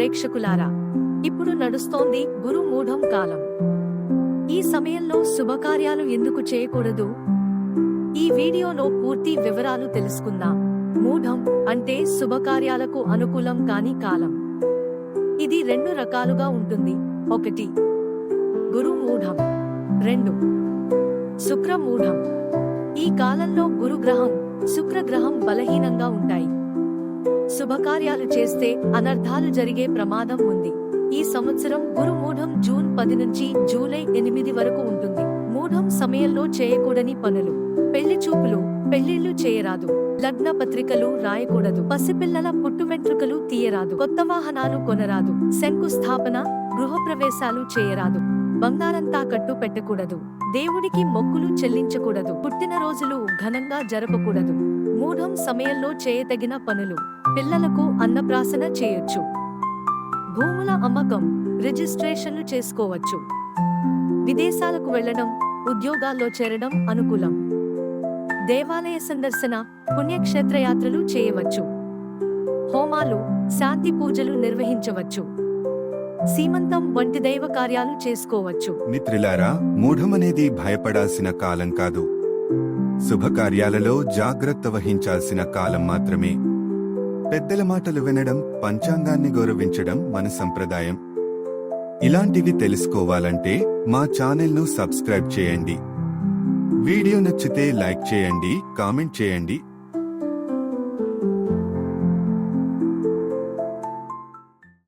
ప్రేక్షకులారా ఇప్పుడు నడుస్తోంది గురు మూఢం కాలం. ఈ సమయంలో శుభకార్యాలు ఎందుకు చేయకూడదు? ఈ వీడియోలో పూర్తి వివరాలు తెలుసుకుందాం. మూఢం అంటే శుభకార్యాలకు అనుకూలం కాని కాలం. ఇది రెండు రకాలుగా ఉంటుంది. ఒకటి గురు మూఢం రెండు శుక్ర మూఢం ఈ కాలంలో గురుగ్రహం శుక్రగ్రహం బలహీనంగా ఉంటాయి. శుభకార్యాలు చేస్తే అనర్థాలు జరిగే ప్రమాదం ఉంది. ఈ సంవత్సరం గురు మూఢం జూన్ పది నుంచి జూలై ఎనిమిది వరకు ఉంటుంది. మూఢం సమయంలో చేయకూడని పనులు. పెళ్ళి చూపులు పెళ్ళిళ్ళు చేయరాదు. లగ్న పత్రికలు రాయకూడదు. పసిపిల్లల పుట్టు వెంట్రుకలు తీయరాదు. కొత్త వాహనాలు కొనరాదు. శంకుస్థాపన గృహప్రవేశాలు చేయరాదు. బంగారంతా కట్టు పెట్టకూడదు దేవుడికి మొక్కులు చెల్లించకూడదు. పుట్టినరోజులు ఘనంగా జరపకూడదు. మూఢం సమయంలో చేయతగిన పనులు. పిల్లలకు అన్నప్రాసన చేయొచ్చు. భూముల అమ్మకం రిజిస్ట్రేషన్లు చేసుకోవచ్చు. విదేశాలకు వెళ్ళడం ఉద్యోగాల్లో చేరడం అనుకూలం. దేవాలయ సందర్శన పుణ్యక్షేత్రయాత్రలు చేయవచ్చు. హోమాలు శాంతి పూజలు నిర్వహించవచ్చు. సీమంతం వంటి దైవ కార్యాలు చేసుకోవచ్చు. మిత్రులారా మూఢమనేది భయపడాల్సిన కాలం కాదు. శుభకార్యాలలో జాగ్రత్త వహించాల్సిన కాలం మాత్రమే. పెద్దల మాటలు వినడం పంచాంగాన్ని గౌరవించడం మన సంప్రదాయం. ఇలాంటివి తెలుసుకోవాలంటే మా ఛానల్ను సబ్స్క్రైబ్ చేయండి. వీడియో నచ్చితే లైక్ చేయండి కామెంట్ చేయండి